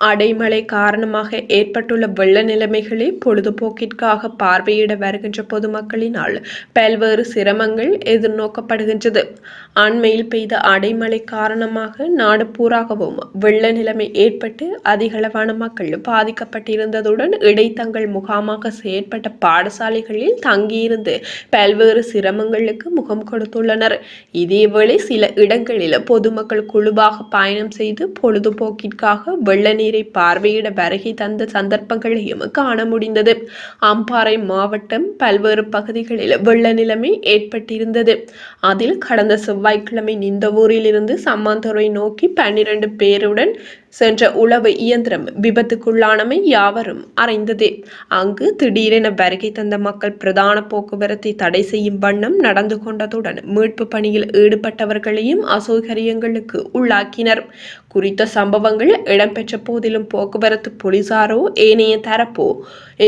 அடைமழை காரணமாக ஏற்பட்டுள்ள வெள்ள நிலைமைகளை பொழுதுபோக்கிற்காக பார்வையிட வருகின்ற பொதுமக்களினால் பல்வேறு சிரமங்கள் எதிர்நோக்கப்படுகின்றது. அண்மையில் பெய்த அடைமழை காரணமாக நாடு பூராகவும் வெள்ள நிலைமை ஏற்பட்டு அதிகளவான மக்கள் பாதிக்கப்பட்டிருந்ததுடன் இடைத்தங்கள் முகாமாக செயற்பட்ட பாடசாலைகளில் தங்கியிருந்து பல்வேறு சிரமங்களுக்கு முகம் கொடுத்துள்ளனர். இதேவேளை சில இடங்களில் பொதுமக்கள் குழுவாக பயணம் செய்து பொழுதுபோக்கிற்காக வெள்ள நீர் பார்வையிட வருகை தந்த சந்தர்ப்பங்களையும் காண முடிந்தது. அம்பாறை மாவட்டம் பல்வேறு பகுதிகளில் வெள்ள நிலைமை ஏற்பட்டிருந்தது. அதில் கடந்த செவ்வாய்க்கிழமை நிந்தவூரில் இருந்து சம்மாந்துறை நோக்கி பன்னிரண்டு பேருடன் சென்ற உளவு இயந்திரம் விபத்துக்குள்ளானமை யாவரும் அறிந்ததே. அங்கு திடீரென வருகை தந்த மக்கள் பிரதான போக்குவரத்தை தடை செய்யும் வண்ணம் நடந்து கொண்டதுடன் மீட்பு பணியில் ஈடுபட்டவர்களையும் அசௌகரியங்களுக்கு உள்ளாக்கினர். குறித்த சம்பவங்கள் இடம்பெற்ற போதிலும் போக்குவரத்து போலீசாரோ ஏனைய தரப்போ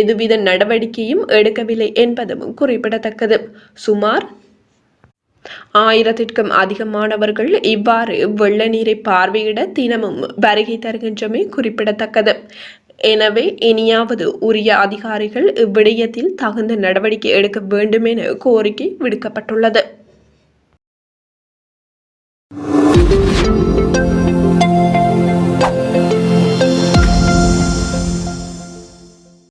எதுவித நடவடிக்கையும் எடுக்கவில்லை என்பதும் குறிப்பிடத்தக்கது. சுமார் ஆயிரத்திற்கும் அதிகமானவர்கள் இவ்வாறு வெள்ள நீரை பார்வையிட தினமும் வருகை தருகின்றமை குறிப்பிடத்தக்கது. எனவே இனியாவது உரிய அதிகாரிகள் இவ்விடயத்தில் தகுந்த நடவடிக்கை எடுக்க வேண்டும் என கோரிக்கை விடுக்கப்பட்டுள்ளது.